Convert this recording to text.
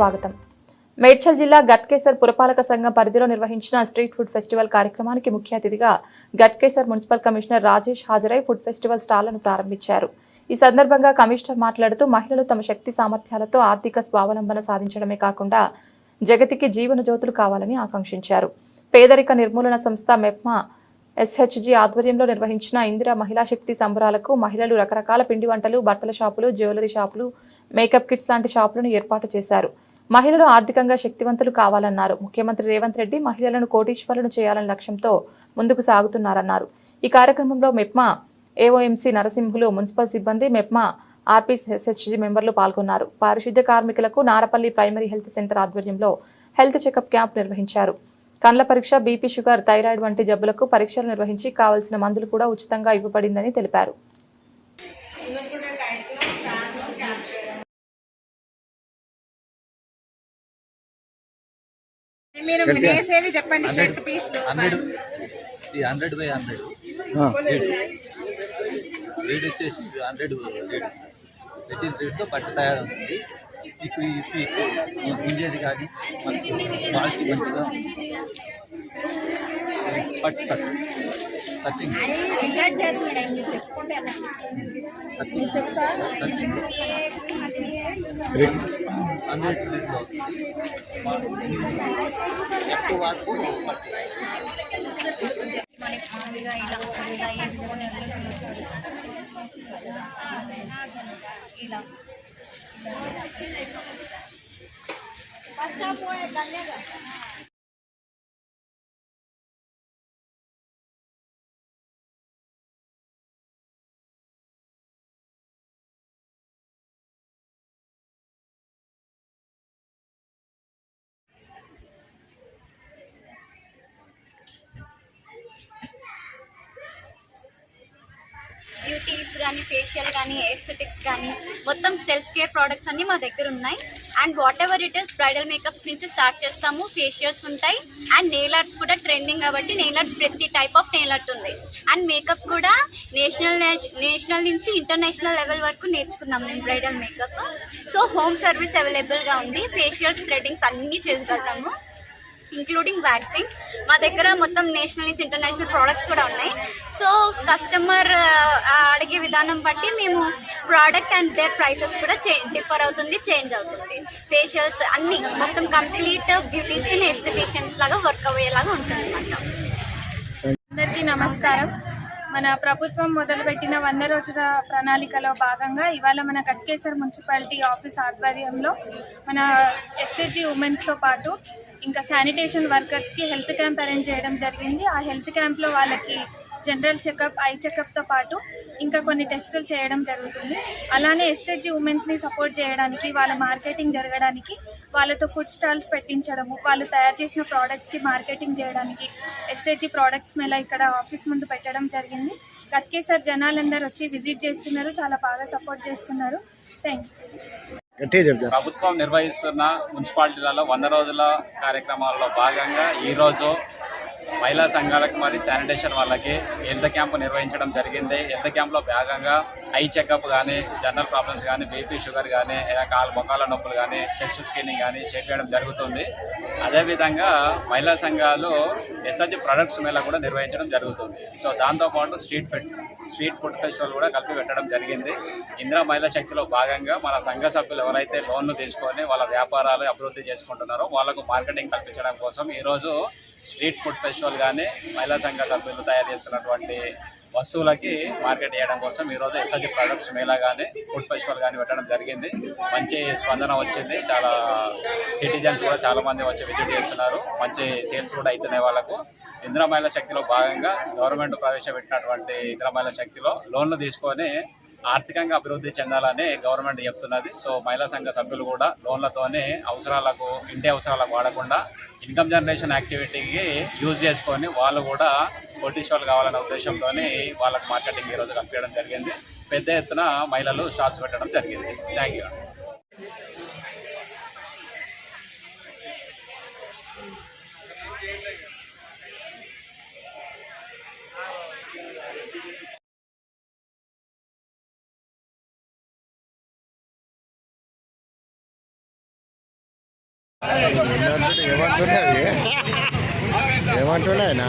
స్వాగతం. మేడ్చల్ జిల్లా గట్కేసర్ పురపాలక సంఘం పరిధిలో నిర్వహించిన స్ట్రీట్ ఫుడ్ ఫెస్టివల్ కార్యక్రమానికి ముఖ్య అతిథిగా గట్కేసర్ మున్సిపల్ కమిషనర్ రాజేష్ హాజరై ఫుడ్ ఫెస్టివల్ స్టాళ్ళను ప్రారంభించారు. ఈ సందర్భంగా కమిషనర్ మాట్లాడుతూ మహిళలు తమ శక్తి సామర్థ్యాలతో ఆర్థిక స్వావలంబన సాధించడమే కాకుండా జగతికి జీవన జ్యోతులు కావాలని ఆకాంక్షించారు. పేదరిక నిర్మూలన సంస్థ మెప్మా ఎస్హెచ్జి ఆధ్వర్యంలో నిర్వహించిన ఇందిరా మహిళా శక్తి సంబరాలకు మహిళలు రకరకాల పిండి వంటలు బట్టల షాపులు జ్యువెలరీ షాపులు మేకప్ కిట్స్ లాంటి షాపులను ఏర్పాటు చేశారు. మహిళలు ఆర్థికంగా శక్తివంతులు కావాలన్నారు. ముఖ్యమంత్రి రేవంత్ రెడ్డి మహిళలను కోటీశ్వరులను చేయాలనే లక్ష్యంతో ముందుకు సాగుతున్నారన్నారు. ఈ కార్యక్రమంలో మెప్మా ఏఓఎంసీ నరసింహులు మున్సిపల్ సిబ్బంది మెప్మా ఆర్పీస్ ఎస్హెచ్జి మెంబర్లు పాల్గొన్నారు. పారిశుద్ధ్య కార్మికులకు నారపల్లి ప్రైమరీ హెల్త్ సెంటర్ ఆధ్వర్యంలో హెల్త్ చెకప్ క్యాంప్ నిర్వహించారు. కండ్ల పరీక్ష బీపీ షుగర్ థైరాయిడ్ వంటి జబ్బులకు పరీక్షలు నిర్వహించి కావలసిన మందులు కూడా ఉచితంగా ఇవ్వబడిందని తెలిపారు. మీరు వేసేవి చెప్పండి షర్ట్ పీస్లు హండ్రెడ్ ఇది హండ్రెడ్ బై హండ్రెడ్. రేట్. వచ్చేసి హండ్రెడ్ రేట్ పెట్టిన బట్ట తయారవుతుంది. మీకు ఇప్పుడు గుంజేది కానీ మనకి క్వాలిటీ మంచిగా. పట్టు. సట్ సట్టింగ్ సట్టింగ్ సట్టింగ్ హండ్రెడ్ రేట్లో వస్తుంది ఎక్కువ వాడుకో పట్టు మనకి మామూలుగా ఇలా ఇలా వేసుకొని ఇలా బ్యూటీస్ కానీ ఫేషియల్ కానీ ఏస్థెటిక్స్ కానీ మొత్తం సెల్ఫ్ కేర్ ప్రోడక్ట్స్ అన్నీ మా దగ్గర ఉన్నాయి. And whatever it is bridal makeups నుంచి స్టార్ట్ చేస్తాము. ఫేషియల్స్ ఉంటాయి. అండ్ నెయిల్ ఆర్ట్స్ కూడా ట్రెండింగ్ కాబట్టి నెయిల్ ఆర్ట్స్ ప్రతి టైప్ ఆఫ్ నెయిల్ ఆర్ట్ ఉంది. అండ్ మేకప్ కూడా నేషనల్ నేషనల్ నుంచి ఇంటర్నేషనల్ లెవెల్ వరకు నేర్చుకున్నాం మేము bridal makeup so home service అవైలబుల్గా ఉంది. ఫేషియల్స్ థ్రెడ్డింగ్స్ అన్నీ చేయగలుగుతాము ఇంక్లూడింగ్ వ్యాక్సిన్ మా దగ్గర మొత్తం నేషనల్ నుంచి ఇంటర్నేషనల్ ప్రోడక్ట్స్ కూడా ఉన్నాయి. సో కస్టమర్ అడిగే విధానం బట్టి మేము ప్రోడక్ట్ అండ్ దేర్ ప్రైసెస్ కూడా చే డిఫర్ అవుతుంది చేంజ్ అవుతుంది. ఫేషియల్స్ అన్ని మొత్తం కంప్లీట్ బ్యూటీషియన్ ఎస్థెటిషియన్స్ లాగా వర్క్ అయ్యేలాగా ఉంటుంది అన్నమాట అందరికీ నమస్కారం. మన ప్రభుత్వం మొదలుపెట్టిన వంద రోజుల ప్రణాళికలో భాగంగా ఇవాళ మన గట్కేసర్ మున్సిపాలిటీ ఆఫీస్ ఆధ్వర్యంలో మన ఎస్ఎస్జి ఉమెన్స్తో పాటు ఇంకా శానిటేషన్ వర్కర్స్కి హెల్త్ క్యాంప్ అరేంజ్ చేయడం జరిగింది. ఆ హెల్త్ క్యాంప్లో వాళ్ళకి జనరల్ చెకప్ ఐ చెకప్తో పాటు ఇంకా కొన్ని టెస్టులు చేయడం జరుగుతుంది. అలానే ఎస్హెచ్జి ఉమెన్స్ని సపోర్ట్ చేయడానికి వాళ్ళ మార్కెటింగ్ జరగడానికి వాళ్ళతో ఫుడ్ స్టాల్స్ పెట్టించడము వాళ్ళు తయారు చేసిన ప్రోడక్ట్స్కి మార్కెటింగ్ చేయడానికి ఎస్హెచ్జి ప్రోడక్ట్స్ మేళ ఇక్కడ ఆఫీస్ ముందు పెట్టడం జరిగింది. గట్కేసారి జనాలందరూ వచ్చి విజిట్ చేస్తున్నారు చాలా బాగా సపోర్ట్ చేస్తున్నారు. Thank you. ప్రభుత్వం నిర్వహిస్తున్న మున్సిపాలిటీలలో వంద రోజుల కార్యక్రమాల్లో భాగంగా ఈరోజు మహిళా సంఘాలకు మరి శానిటేషన్ వాళ్ళకి హెల్త్ క్యాంపు నిర్వహించడం జరిగింది. హెల్త్ క్యాంప్లో భాగంగా ఐ చెకప్ కానీ జనరల్ ప్రాబ్లమ్స్ కానీ బీపీ షుగర్ కానీ కాలు మొక్కల నొప్పులు కానీ చెస్ట్ స్క్రీనింగ్ కానీ చేపించడం జరుగుతుంది. అదేవిధంగా మహిళా సంఘాలు ఎస్ఎస్జి ప్రొడక్ట్స్ మేళ కూడా నిర్వహించడం జరుగుతుంది. సో దాంతోపాటు street food street food festival కూడా కలిపి పెట్టడం జరిగింది. ఇందిరా మహిళా శక్తిలో భాగంగా మన సంఘ సభ్యులు ఎవరైతే లోన్లు తీసుకొని వాళ్ళ వ్యాపారాలు అభివృద్ధి చేసుకుంటున్నారో వాళ్ళకు మార్కెటింగ్ కల్పించడం కోసం ఈరోజు స్ట్రీట్ ఫుడ్ ఫెస్టివల్ కానీ మహిళా సంఘ సభ్యులు తయారు చేస్తున్నటువంటి వస్తువులకి మార్కెట్ చేయడం కోసం ఈరోజు ఎస్ఎస్జి ప్రొడక్ట్స్ మేళా కానీ ఫుడ్ ఫెస్టివల్ కానీ పెట్టడం జరిగింది. మంచి స్పందన వచ్చింది. చాలా సిటిజన్స్ కూడా చాలామంది వచ్చి విజిట్ చేస్తున్నారు. మంచి సేల్స్ కూడా అవుతున్నాయి వాళ్ళకు. ఇందిరా మహిళా శక్తిలో భాగంగా గవర్నమెంట్ ప్రవేశపెట్టినటువంటి ఇందిరా మహిళా శక్తిలో లోన్లు తీసుకొని ఆర్థికంగా అభివృద్ధి చెందాలని గవర్నమెంట్ చెప్తున్నది. సో మహిళా సంఘ సభ్యులు కూడా లోన్లతోనే అవసరాలకు ఇంటి అవసరాలకు వాడకుండా ఇన్కమ్ జనరేషన్ యాక్టివిటీకి యూజ్ చేసుకొని వాళ్ళు కూడా కోటీశ్వర్లు కావాలనే ఉద్దేశంతోనే వాళ్ళకు మార్కెటింగ్ ఈరోజు కల్పించడం జరిగింది. పెద్ద ఎత్తున మహిళలు స్టాల్స్ పెట్టడం జరిగింది. Thank you. ఏమంటున్నాయి ఏమంటున్నాయినా